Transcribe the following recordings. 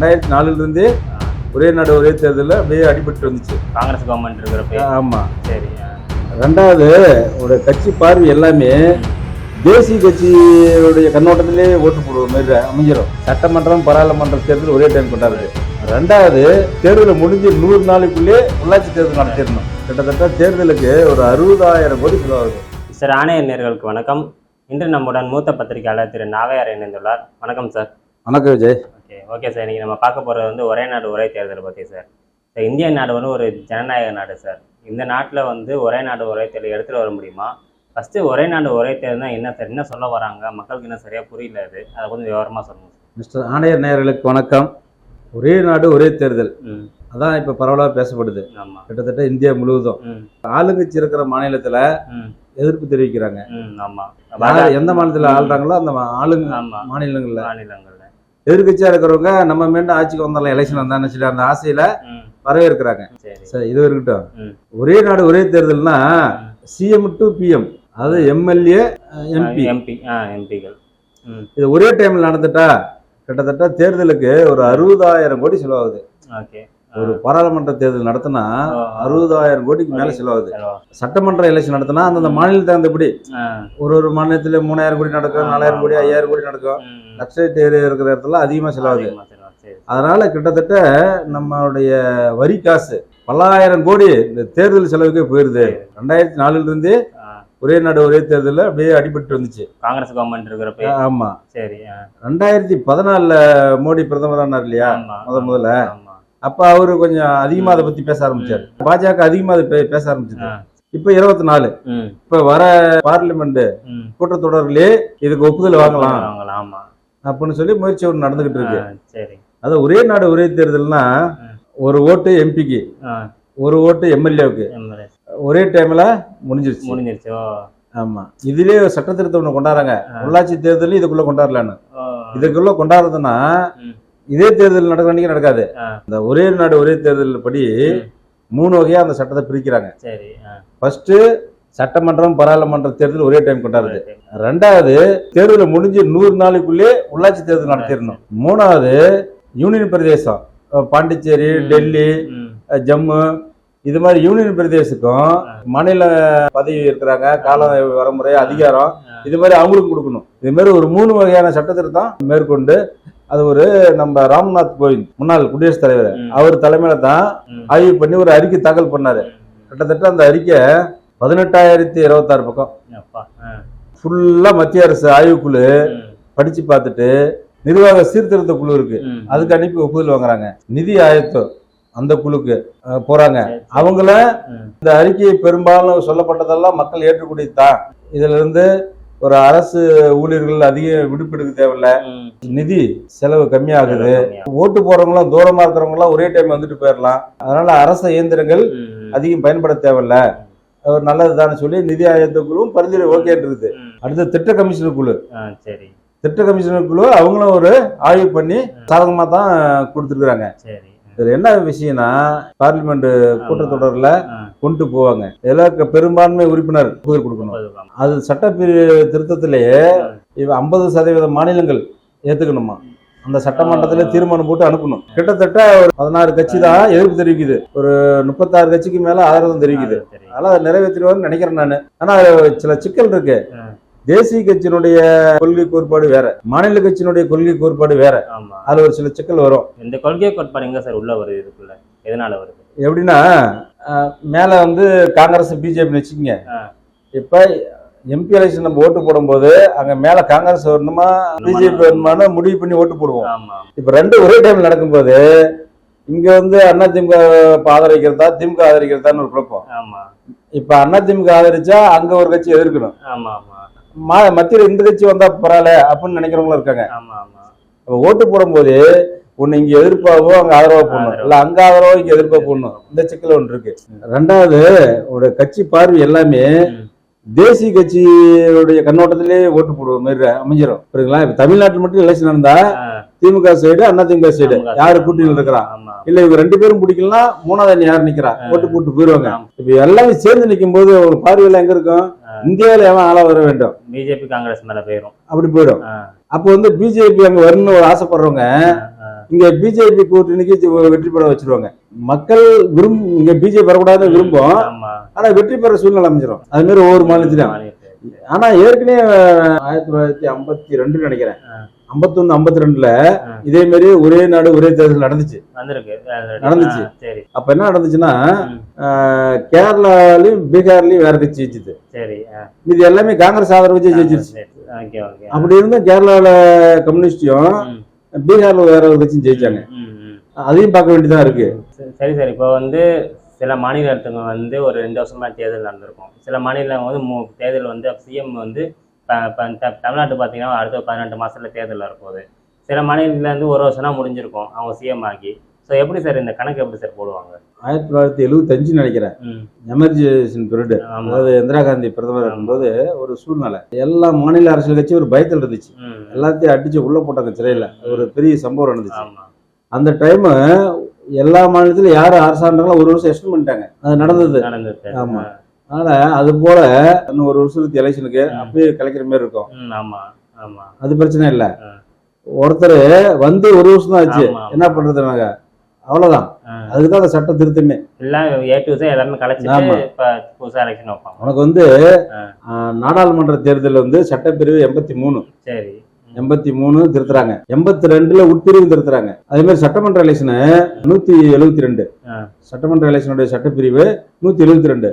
ரெண்டாயிரத்தி நாலுல இருந்தே ஒரே நாடு ஒரே தேர்தலில் அப்படியே அடிபட்டு வந்துச்சு. காங்கிரஸ் கவர்மெண்ட் இருக்கிறப்ப ஆமா. சரி. ரெண்டாவது ஒரு கட்சி பார்வை எல்லாமே தேசிய கட்சியுடைய கண்ணோட்டத்திலே ஓட்டு போடுற மாதிரி அமைஞ்சிடும் சட்டமன்றம் பாராளுமன்ற தேர்தல் ஒரே டைம் கொண்டாடுது. ரெண்டாவது தேர்தல் முடிஞ்சு நூறு நாளுக்குள்ளே உள்ளாட்சி தேர்தல் நடத்திடணும். கிட்டத்தட்ட தேர்தலுக்கு ஒரு அறுபதாயிரம் கோடி செலவாகுது. சார் ஆணைய நேர்களுக்கு வணக்கம். இன்று நம்முடன் மூத்த பத்திரிகையாளர் திரு நாகையார் இணைந்துள்ளார். வணக்கம் சார். வணக்கம் விஜய். ஓகே சார் இன்னைக்கு நம்ம பார்க்க போகிறது வந்து ஒரே நாடு ஒரே தேர்தல் பற்றி சார் சார் இந்திய நாடு வந்து ஒரு ஜனநாயக நாடு சார் இந்த நாட்டில் வந்து ஒரே நாடு ஒரே தேர்தல் எடுத்துகிட்டு வர முடியுமா? ஃபஸ்ட்டு ஒரே நாடு ஒரே தேர்தல்னா என்ன சார் என்ன சொல்ல வராங்க? மக்களுக்கு இன்னும் சரியாக புரியல அது. அதை கொஞ்சம் விவரமாக சொல்லுங்கள் மிஸ்டர் ஆணையர் நேயர்களுக்கு வணக்கம். ஒரே நாடு ஒரே தேர்தல். அதான் இப்போ பரவலாக பேசப்படுது. கிட்டத்தட்ட இந்தியா முழுவதும். ஆளுங்கட்சி இருக்கிற மாநிலத்தில் எதிர்ப்பு தெரிவிக்கிறாங்க. எந்த மாநிலத்தில் ஆள்றாங்களோ அந்த ஆளுங்க மாநிலங்கள்ல. மாநிலங்களில் எதிர்கட்சியா இருக்கிறவங்க நம்ம மீண்டும் ஆட்சிக்கு வந்தாலும் எலெக்ஷன் வந்தான்னு சொல்லி அந்த ஆசையில வரவேற்கிறாங்க. சரி. இது இருக்கட்டும். ஒரே நாடு ஒரே தேர்தல்னா சிஎம் டு பிஎம் அது எம்எல்ஏ எம்பி எம்பி எம்பிகள் இது ஒரே டைம்ல நடந்துட்டா கிட்டத்தட்ட தேர்தலுக்கு ஒரு அறுபதாயிரம் கோடி செலவாகுது. ஓகே. ஒரு பாராளுமன்ற தேர்தல் நடத்தினா அறுபதாயிரம் கோடிக்கு மேல செலவாகுது. சட்டமன்ற எலெக்ஷன் நடத்தினா அந்தந்த மாநிலத்துக்கு தகுந்தபடி ஒரு ஒரு மாநிலத்துல மூணாயிரம் கோடி நடக்கும் நாலாயிரம் கோடி ஐயாயிரம் கோடி நடக்கும். லட்சம் ஏரியா இருக்கிற இடத்துல அதிகமா செலவாகுது. அதனால கிட்டத்தட்ட நம்மளுடைய வரி காசு பல்லாயிரம் கோடி இந்த தேர்தல் செலவுக்கே போயிருது. ரெண்டாயிரத்தி நாலுல இருந்தே ஒரே நாடு ஒரே தேர்தலில் அப்படியே அடிபட்டு வந்துச்சு. காங்கிரஸ் கவர்மெண்ட் இருக்கிறப்ப ஆமா. சரி ரெண்டாயிரத்தி பதினாலுல மோடி பிரதமரானார் இல்லையா? ஆமா முத முதல்ல. அப்ப அவரு கொஞ்சம் அதிகமா அதை பத்தி பேச ஆரம்பிச்சாரு. பாஜக அதிகமா அதை பேச ஆரம்பிச்சது. இப்ப இருபத்தி நாலு இப்ப வர பார்லிமெண்ட் ம். கூட்டத்தொடரிலே இதுக்கு ஒப்புதல் வாங்கலாம். அப்படின்னு சொல்லி முயற்சி ஒன்று நடந்துகிட்டு இருக்கு. அது ஒரே நாடு ஒரே தேர்தல்னா. ஒரு ஓட்டு எம்பிக்கு ஒரு ஓட்டு எம்எல்ஏவுக்கு. எம்எல்ஏ. ஒரே டைம்ல முடிஞ்சிருச்சு. முடிஞ்சிருச்சு ஆமா. இதுலயே சட்ட திருத்தம் ஒண்ணு கொண்டாடுறாங்க. உள்ளாட்சி தேர்தல் இதுக்குள்ள கொண்டாடலான்னு. இதுக்குள்ள கொண்டாடுறதுன்னா. இதே தேர்தல் நடக்கிற நடக்காது. இந்த ஒரே நாடு ஒரே தேர்தல் படி. மூணு வகையா அந்த சட்டத்தை பிரிக்கிறாங்க. சரி ஃபர்ஸ்ட் சட்டமன்றம் பாராளுமன்ற தேர்தல் ஒரே டைம் கொண்டாடுது. ரெண்டாவது தேர்தல் முடிஞ்சு நூறு நாளுக்குள்ளே உள்ளாட்சி தேர்தல் நடத்திடணும். மூணாவது யூனியன் பிரதேசம் பாண்டிச்சேரி டெல்லி ஜம்மு இது மாதிரி யூனியன் பிரதேசத்துக்கும் மாநில பதவி இருக்கிறாங்க காலம் வரமுறை அதிகாரம் இது மாதிரி அவங்களுக்கும் கொடுக்கணும். இது மாதிரி ஒரு மூணு வகையான சட்ட திருத்தம் மேற்கொண்டு அது ஒரு நம்ம ராம்நாத் கோவிந்த் முன்னாள் குடியரசுத் தலைவர். அவர் தலைமையில தான். ஆய்வு பண்ணி ஒரு அறிக்கை தாக்கல் பண்ணாரு. கிட்டத்தட்ட அந்த அறிக்கை பதினெட்டாயிரத்தி இருபத்தாறு பக்கம். ஃபுல்லா மத்திய அரசு ஆய்வுக்குழு படிச்சு பார்த்துட்டு நிர்வாக சீர்திருத்த குழு இருக்கு. அதுக்கு அனுப்பி ஒப்புதல் வாங்குறாங்க. நிதி ஆயத்தம் அந்த குழுக்கு போறாங்க. அவங்கள இந்த அறிக்கை பெரும்பாலும் சொல்லப்பட்டதெல்லாம் மக்கள் ஏற்றக்கூடியதுதான் இதுல இருந்து ஒரு அரசு ஊழியர்கள் அதிக விடுப்பெடுக்க தேவையில்ல. நிதி செலவு கம்மியாகுது. கம்மியா. ஓட்டு போறவங்களும் தூரமா இருக்கிறவங்க எல்லாம் ஒரே டைம் வந்துட்டு போயிடலாம் அதனால அரசு இயந்திரங்கள் அதிகம் பயன்பட தேவையில்ல. ஒரு நல்லதுதான்னு சொல்லி நிதி ஆயோத்த குழுவும் பரிந்துரை ஓகே இருக்குது. அடுத்து திட்ட கமிஷனர் குழு. திட்ட கமிஷனர் குழு அவங்களும் ஒரு ஆய்வு பண்ணி சாதகமா தான் கொடுத்துருக்குறாங்க. சரி. இதுல என்ன விஷயம்னா பார்லிமெண்ட் கூட்டத்தொடர்ல கொண்டு போவாங்க. இதெல்லாம் பெரும்பான்மை உறுப்பினர் ஒப்புதல் கொடுக்கணும். அது சட்டப்பிரி திருத்தத்திலேயே ஐம்பது சதவீத மாநிலங்கள் ஏத்துக்கணுமா? அந்த சட்டமன்றத்துல தீர்மானம் போட்டு அனுப்பணும். கிட்டத்தட்ட ஒரு பதினாறு கட்சி தான் எதிர்ப்பு தெரிவிக்குது. ஒரு முப்பத்தாறு கட்சிக்கு மேல ஆதரவு தெரிவிக்குது. அதனால அதை நிறைவேற்றிடுவார்னு நினைக்கிறேன் நான். ஆனா சில சிக்கல் இருக்கு. தேசிய கட்சியினுடைய கொள்கை கோட்பாடு வேற மாநில கட்சியினுடைய கொள்கை கோட்பாடு வேற. ஆமா. அதுல ஒரு சில சிக்கல் வரும். இந்த கொள்கை கோட்பாடு எங்க சார் உள்ள வருது இதுக்குள்ள? எதனால வருது? எப்படின்னா மேல வந்து காங்கிரஸ் பிஜேபி வச்சுக்கோங்க. இப்ப எம்பி எலெக்ஷன் நம்ம ஓட்டு போடும்போது அங்க மேல காங்கிரஸ் வரணுமா பிஜேபி வரணுமான்னு முடிவு பண்ணி ஓட்டு போடுவோம். ஆமா. இப்ப ரெண்டு ஒரே டைம்ல நடக்கும்போது இங்க வந்து அண்ணா திமுக ஆதரிக்கிறதா திமுக ஆதரிக்கிறதான்னு ஒரு குழப்பம். ஆமா. இப்ப அண்ணா திமுக ஆதரிச்சா அங்க ஒரு கட்சி எதிர்க்கணும். ஆமா ஆமா. மத்தியில இந்த கட்சி வந்தா பரவாயில்ல அப்படின்னு நினைக்கிறவங்களும் இருக்காங்க. ஆமா ஆமா. அப்ப ஓட்டு போடும்போது ஒண்ணு இங்க எதிர்ப்பாவோ அங்க ஆதரவா போடணும். இல்ல அங்க ஆதரவோ இங்க எதிர்ப்பா போடணும். இந்த சிக்கல் ஒன்று இருக்கு. ரெண்டாவது ஒரு கட்சி பார்வை எல்லாமே. தேசிய கட்சியுடைய கண்ணோட்டத்திலே ஓட்டு போடுற மாதிரி அமைஞ்சிடும் புரியுங்களா இப்ப தமிழ்நாட்டில் மட்டும் எலெக்ஷன் நடந்தா திமுக சைடு அண்ணா திமுக சைடு. யாரு கூட்டணியில் இருக்கிறா? இல்ல இவங்க ரெண்டு பேரும் பிடிக்கலாம் மூணாவது யார் நிக்கிறா? ஓட்டு போட்டு போயிருவாங்க. இப்ப எல்லாமே சேர்ந்து நிக்கும் போது ஒரு பார்வையில எங்க இருக்கும்? இந்தியாவில எவன் ஆளா வர வேண்டும்? பிஜேபி காங்கிரஸ் மேல போயிரும். அப்படி போயிடும். அப்போ வந்து பிஜேபி அங்க வரணும்னு ஒரு ஆசைப்படுறவங்க இங்க பிஜேபி கூட்டணிக்கு வெற்றி பெற வச்சிருவாங்க. மக்கள் விரும் இங்க பிஜேபி வரக்கூடாதுன்னு விரும்பும். ஆனா வெற்றி பெற சூழ்நிலை அமைஞ்சிரும். அது மாதிரி ஒவ்வொரு மாநிலத்திலும் மாநிலத்துல. ஆனா ஏற்கனவே ஆயிரத்தி தொள்ளாயிரத்தி ஐம்பத்தி ரெண்டு நினைக்கிறேன். ஐம்பத்தொன்னு ஐம்பத்தி ரெண்டுல. இதே மாதிரி ஒரே நாடு ஒரே தேர்தல் நடந்துச்சு. நடந்துச்சு. அப்ப என்ன நடந்துச்சுன்னா கேரளாலயும் பீகார்லயும் வேற கட்சி ஜெயிச்சுது. இது எல்லாமே காங்கிரஸ் ஆதரவு ஜெயிச்சிருச்சு. அப்படி இருந்தும் கேரளால கம்யூனிஸ்டையும் பீகார்ல வேற ஒரு கட்சியும் ஜெயிச்சாங்க. அதையும் பார்க்க வேண்டியதா இருக்கு. சரி, சரி இப்போ வந்து சில மாநிலத்துங்க வந்து ஒரு ரெண்டு வருஷமா தேர்தல் நடந்திருக்கும். சில மாநிலம் வந்து தேர்தல் வந்து சிஎம் வந்து தமிழ்நாட்டு பார்த்தீங்கன்னா அடுத்த பதினெட்டு மாசத்துல தேர்தல் வரப்போகுது. சில மாநிலத்துல இருந்து ஒரு வருஷம்னா முடிஞ்சிருக்கும் அவங்க சிஎம் ஆகி. ஸோ எப்படி சார் இந்த கணக்கு எப்படி சார் போடுவாங்க? ஆயிரத்தி தொள்ளாயிரத்தி எழுபத்தஞ்சு நினைக்கிறேன். எமர்ஜென்சி பீரியட் அதாவது இந்திரா காந்தி பிரதமர் இருக்கும்போது ஒரு சூழ்நிலை. எல்லா மாநில அரசியல் கட்சி ஒரு பயத்தில் இருந்துச்சு. எல்லாத்தையும் அடிச்சு உள்ள போட்டாங்க சிறையில. ஒரு பெரிய சம்பவம் நடந்துச்சு. அந்த டைம் எல்லா மாநிலத்திலும் யார் அரசாண்டாங்களோ ஒரு வருஷம் எக்ஸ்டன் பண்ணிட்டாங்க. அது நடந்தது. ஆமா. அதனால அது போல இன்னும் ஒரு வருஷத்துக்கு எலெக்ஷனுக்கு அப்பயே கலைக்கிற மாதிரி இருக்கும். ஆமா ஆமா. அது பிரச்சனை இல்ல. ஒருத்தர் வந்து ஒரு வருஷம் தான் ஆச்சு. என்ன பண்றது நாங்க? அவ்வளவுதான். அதுக்குதான் அந்த சட்ட திருத்தமே. எல்லாம் ஏ டு எல்லாமே கலைச்சிட்டு புதுசாக எலெக்ஷன் வைப்பாங்க. உனக்கு வந்து நாடாளுமன்ற தேர்தல் வந்து சட்டப்பிரிவு எண்பத்தி மூணு. சரி. எண்பத்தி மூணு திருத்துறாங்க. எண்பத்தி ரெண்டுல உட்பிரிவு திருத்துறாங்க. அதே மாதிரி சட்டமன்ற எலெக்ஷனு நூத்தி எழுபத்தி ரெண்டு. சட்டமன்ற எலெக்ஷனுடைய சட்டப்பிரிவு நூத்தி எழுபத்தி ரெண்டு.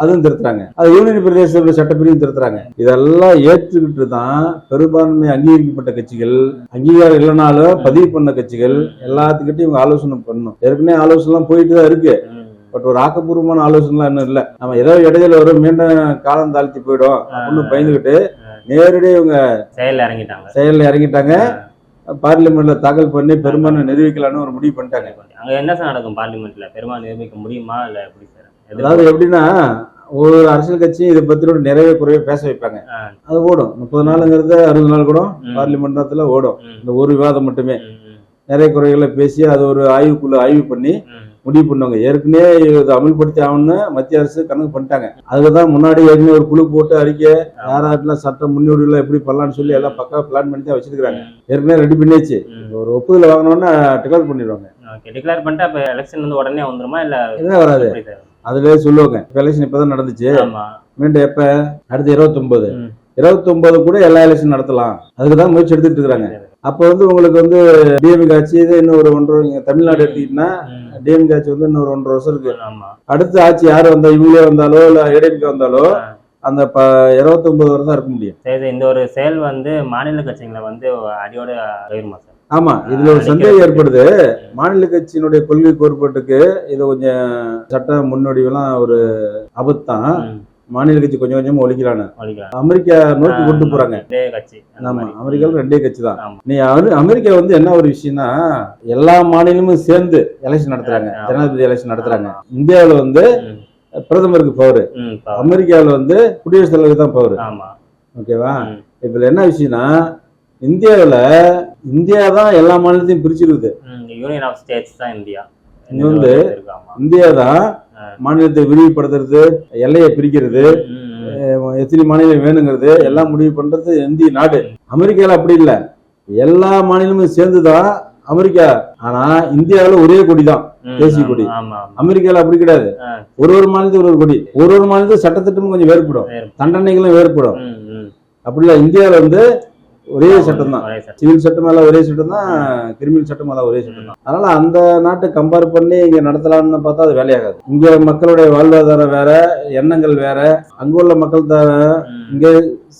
அதுவும் திருத்துறாங்க. அது யூனியன் பிரதேச சட்டப்பிரிவும் திருத்துறாங்க. இதெல்லாம் ஏற்றுக்கிட்டு தான் பெரும்பான்மை அங்கீகரிக்கப்பட்ட கட்சிகள் அங்கீகாரம் இல்லைனாலும் பதிவு பண்ண கட்சிகள் எல்லாத்துக்கிட்டையும் இவங்க ஆலோசனை பண்ணணும். ஏற்கனவே ஆலோசனை எல்லாம் போயிட்டு தான் இருக்கு பட் ஒரு ஆக்கப்பூர்வமான ஆலோசனைலாம் இன்னும் இல்லை. நம்ம ஏதோ இடையில வரும் மீண்டும் காலம் தாழ்த்தி போயிடும். அப்படின்னு பயந்துகிட்டு நேரடியாக இவங்க செயல்ல இறங்கிட்டாங்க. செயல்ல இறங்கிட்டாங்க. பார்லிமெண்ட்ல தாக்கல் பண்ணி பெரும்பான்மை நிரூபிக்கலாம்னு ஒரு முடிவு பண்ணிட்டாங்க. அங்க என்ன சார் நடக்கும் பார்லிமெண்ட்ல? பெரும்பாலும் நிரூபிக்க முடியுமா இல்ல எப்படி சார்? அதாவது எப்படின்னா ஒரு அரசியல் கட்சியும் இதை பத்தியோட நிறைய குறைய பேச வைப்பாங்க. அது ஓடும். முப்பது நாளுங்கிறது அறுபது நாள் கூட ம். பார்லிமெண்ட்ல ஓடும். இந்த ஒரு விவாதம் மட்டுமே. நிறைய குறைகளை பேசி அது ஒரு ஆய்வுக்குள்ள ஆய்வு பண்ணி. முடிவு பண்ணுவாங்க. ஏற்கனவே இதை அமல்படுத்தி ஆகணும்னு மத்திய அரசு கணக்கு பண்ணிட்டாங்க. அதுதான் முன்னாடி ஏற்கனவே ஒரு குழு போட்டு அறிக்கை யாராட்டில் சட்ட முன்னோடிகள் எப்படி பண்ணலாம்னு சொல்லி எல்லாம் பக்கா பிளான் பண்ணி தான் வச்சிருக்காங்க ஏற்கனவே ரெடி பண்ணியாச்சு. ஒரு ஒப்புதல் வாங்கினோன்னா டிக்ளேர் பண்ணிடுவாங்க. டிக்ளேர் பண்ணிட்டு அப்ப எலெக்ஷன் வந்து உடனே வந்துருமா இல்ல என்ன வராது. அதுலயே சொல்லுவாங்க. எலெக்ஷன் இப்பதான் நடந்துச்சு. மீண்டும் எப்ப? அடுத்து இருபத்தொன்பது ம். இருபத்தொன்பது கூட எல்லா எலெக்ஷன் நடத்தலாம். அதுக்கு தான் முயற்சி எடுத்துட்டு இருக்காங்க அப்போ வந்து உங்களுக்கு வந்து டிஎம்கே ஆட்சி இது இன்னும் ஒரு ஒன்றரை தமிழ்நாடு எடுத்துக்கிட்டீங்கன்னா ம். டிஎம்கே ஆட்சி வந்து இன்னும் ஒரு ஒன்றரை வருஷம் இருக்கு. ஆமா. அடுத்த ஆட்சி யார் வந்தா இவங்களே வந்தாலோ இல்ல ஏடிஎம்கே வந்தாலோ. அந்த ப இருபத்தொன்பது வரை தான் இருக்க முடியும். சரி இந்த ஒரு செயல் வந்து மாநில கட்சிகளை வந்து அடியோட உயருமா சார் ஆமா இதுல ஒரு சந்தேகம் ஏற்படுது. மாநில கட்சியினுடைய கொள்கை கோட்பாட்டுக்கு இது கொஞ்சம் சட்ட முன்னோடிவெல்லாம் ஒரு ஆபத்து தான். மாநில கட்சி கொஞ்சம் கொஞ்சமா ஒழிக்கலாம் அமெரிக்கா நோக்கி கொண்டு போறாங்க ஆமா. அமெரிக்காவில் ரெண்டே கட்சி தான். நீ அமெரி- அமெரிக்கா வந்து என்ன ஒரு விஷயம்னா எல்லா மாநிலமும் சேர்ந்து எலெக்ஷன் நடத்துறாங்க. ஜனாதிபதி எலெக்ஷன் நடத்துறாங்க இந்தியாவுல வந்து. பிரதமருக்கு பவர் அமெரிக்காவுல வந்து குடியரசுத் தலைவருக்கு தான் பவர் ஆமா ஓகேவா. இப்ப என்ன விஷயம்னா இந்தியாவுல இந்தியா தான் எல்லா மாநிலத்தையும் பிரிச்சிருக்குது யூனியன் ஆஃப் ஸ்டேட்ஸ் தான் இந்தியா இங்க வந்து. இந்தியா தான். மாநிலத்தை விரிவுபடுத்துறது எல்லையை பிரிக்கிறது எத்தனை மாநிலம் வேணுங்கிறது எல்லாம் முடிவு பண்றது இந்திய நாடு. அமெரிக்கால அப்படி இல்ல. எல்லா மாநிலமும் சேர்ந்துதான் அமெரிக்கா. ஆனா இந்தியாவுல ஒரே கொடி தான் தேசிய கொடி. அமெரிக்கால அப்படி கிடையாது. ஒரு ஒரு மாநிலத்துக்கு ஒரு ஒரு கொடி. ஒரு ஒரு மாநிலத்துக்கு சட்டத்திட்டமும் கொஞ்சம் வேறுபடும். வேறு- தண்டனைகளும் வேறுபடும். அப்படி இல்ல இந்தியாவுல வந்து ஒரே சட்டம். தான். சிவில் சட்டம் எல்லாம் ஒரே சட்டம் தான் கிரிமினல் சட்டம் எல்லாம் ஒரே சட்டம் தான் அதனால அந்த நாட்டை கம்பேர் பண்ணி இங்க நடத்தலாம்னு பார்த்தா அது வேலையாகாது. இங்க மக்களுடைய வாழ்வாதாரம் வேற எண்ணங்கள் வேற அங்க உள்ள மக்கள் த- ம். இங்க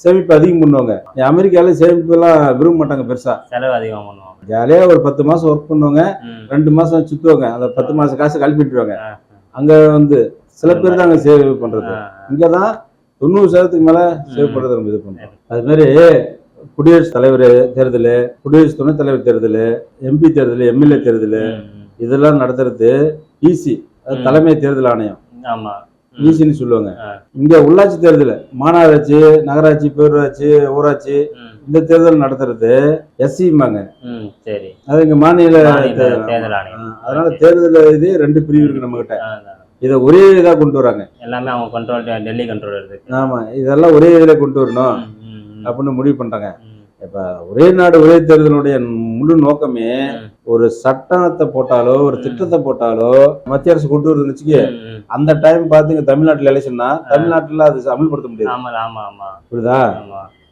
சேமிப்பு அதிகம் பண்ணுவாங்க. அமெரிக்கால சேமிப்பு எல்லாம் விரும்ப மாட்டாங்க பெருசா. செலவு அதிகம் பண்ணுவாங்க. ஜாலியா ஒரு பத்து மாசம் ஒர்க் பண்ணுவாங்க. ரெண்டு மாசம் சுத்துவாங்க. அந்த பத்து மாசம் காசு கழிப்பிட்டுருவாங்க. அங்க வந்து சில பேர் தான் அங்க சேவ் பண்றது. இங்கதான் தொண்ணூறு சதவீதத்துக்கு மேல சேவ் பண்றது நம்ம இது பண்றோம் அது மாதிரி குடியரசுத் தலைவர் தேர்தல் குடியரசு துணைத் தலைவர் தேர்தல் எம்பி தேர்தல் எம்எல்ஏ தேர்தல். இதெல்லாம் நடத்துறது ஈசி. தலைமை தேர்தல் ஆணையம். ஈசின்னு சொல்லுவாங்க. இங்க உள்ளாட்சி தேர்தல் மாநகராட்சி நகராட்சி பேரூராட்சி ஊராட்சி இந்த தேர்தல் நடத்துறது எஸ்சிம்பாங்க அது இங்க மாநில தேர்தல். அதனால தேர்தல் இது ரெண்டு பிரிவு இருக்கு நம்ம கிட்ட. இதை ஒரே இதா கொண்டு வராங்க எல்லாமே அவங்க கண்ட்ரோல் டெல்லி கண்ட்ரோல் இருக்கு ஆமா இதெல்லாம் ஒரே இதுல கொண்டு வரணும். அப்படின்னு முடிவு பண்றாங்க. இப்ப ஒரே நாடு ஒரே தேர்தலுடைய முழு நோக்கமே. ஒரு சட்டத்தை போட்டாலோ ஒரு. திட்டத்தை போட்டாலோ மத்திய அரசு கொண்டு வருதுன்னு. அந்த டைம் பாத்தீங்க தமிழ்நாட்டுல எலெக்ஷன்னா தமிழ்நாட்டுல அது அமல்படுத்த முடியாது ஆமா ஆமா ஆமா புரியுதா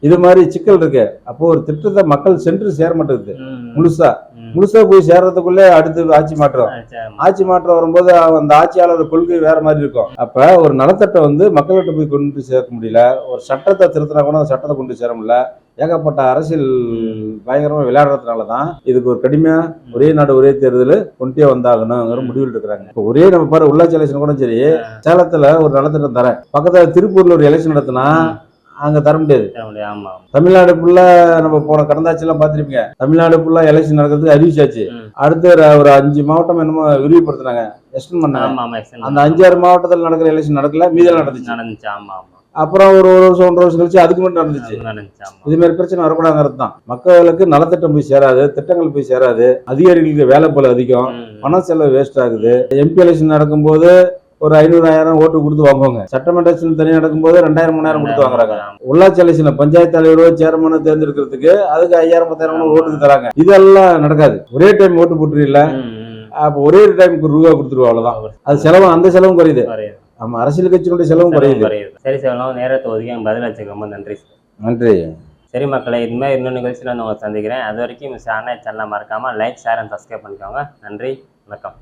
இது மாதிரி சிக்கல் இருக்கு அப்போ ஒரு திட்டத்தை மக்கள் சென்று சேர மாட்டேங்குது முழுசா. முழுசா போய் சேர்றதுக்குள்ளே அடுத்து ஆட்சி மாற்றம். ஆட்சி மாற்றம் வரும்போது அந்த ஆட்சியாளர் கொள்கை வேற மாதிரி இருக்கும். அப்ப ஒரு நலத்திட்டம் வந்து மக்கள்கிட்ட போய் கொண்டு சேர்க்க முடியல. ஒரு சட்டத்தை திருத்தினா கூட அந்த சட்டத்தை கொண்டு சேர முடியல. ஏகப்பட்ட அரசியல் பயங்கரமா விளையாடுறதுனால தான் இதுக்கு ஒரு கடுமையா ஒரே நாடு ஒரே தேர்தல் கொண்டே வந்தாகணுங்கிற முடிவில் இருக்கிறாங்க. இப்போ ஒரே நம்ம பாரு உள்ளாட்சி எலெக்ஷன் கூட சரி சேலத்துல ஒரு நலத்திட்டம் தரேன். பக்கத்துல திருப்பூர்ல ஒரு எலெக்ஷன் நடத்தினா அங்க தர முடியாது. ஆமா. தமிழ்நாடு ஃபுல்லா நம்ம போன கடந்தாட்சி எல்லாம் பார்த்திருப்பீங்க. தமிழ்நாடு ஃபுல்லா எலெக்ஷன் நடக்கிறதுக்கு அறிவிச்சாச்சு. அடுத்து ஒரு- அஞ்சு மாவட்டம் என்னமோ விரிவுபடுத்தினாங்க. எக்ஸ்டெண்ட் பண்ணாங்க. அந்த அஞ்சாறு மாவட்டத்தில் நடக்கிற எலெக்ஷன் நடக்கல மீதெல்லாம் நடந்துச்சு. நடந்துச்சு ஆமா ஆமா. அப்புறம் ஒரு ஒரு வருஷம் ஒன்றரை வருஷம் கழிச்சு அதுக்கு மட்டும் நடந்துச்சு. இது மாதிரி பிரச்சனை வரக்கூடாதுங்கிறது தான். மக்களுக்கு நலத்திட்டம் போய் சேராது திட்டங்கள் போய் சேராது. அதிகாரிகளுக்கு வேலை போல அதிகம். பண செலவு வேஸ்ட் ஆகுது. எம்பி எலெக்ஷன் நடக்கும்போது ஒரு ஐநூறு ஆயிரம் ஓட்டு கொடுத்து வாங்குவாங்க. சட்டமன்ற தனியாக நடக்கும்போது ரெண்டாயிரம் மூணாயிரம் கொடுத்து வாங்குறாங்க. உள்ளாட்சி எலெக்ஷன்ல பஞ்சாயத்து தலைவரோ சேர்மனோ தேர்ந்தெடுக்கிறதுக்கு அதுக்கு ஐயாயிரம் பத்தாயிரம் ஓட்டுக்கு தராங்க. இதெல்லாம் நடக்காது. ஒரே டைம் ஓட்டு ம். அப்போ ஒரே டைமுக்கு ரூபா கொடுத்துருவோம் அவ்வளவுதான். அது செலவு அந்த செலவும் குறையுது. ஆமா அரசியல் கட்சியினுடைய செலவும் குறையுது. சரி சார் நேரத்தை ஒதுக்கி பதில் ரொம்ப நன்றி நன்றி. சரி மக்களை இனிமேல் இன்னொரு நிகழ்ச்சியில் வந்து உங்களை சந்திக்கிறேன். அது வரைக்கும் அண்ணா சேனலை மறக்காமல் லைக் ஷேர் அண்ட் சப்ஸ்கிரைப் பண்ணிக்கோங்க. நன்றி வணக்கம்.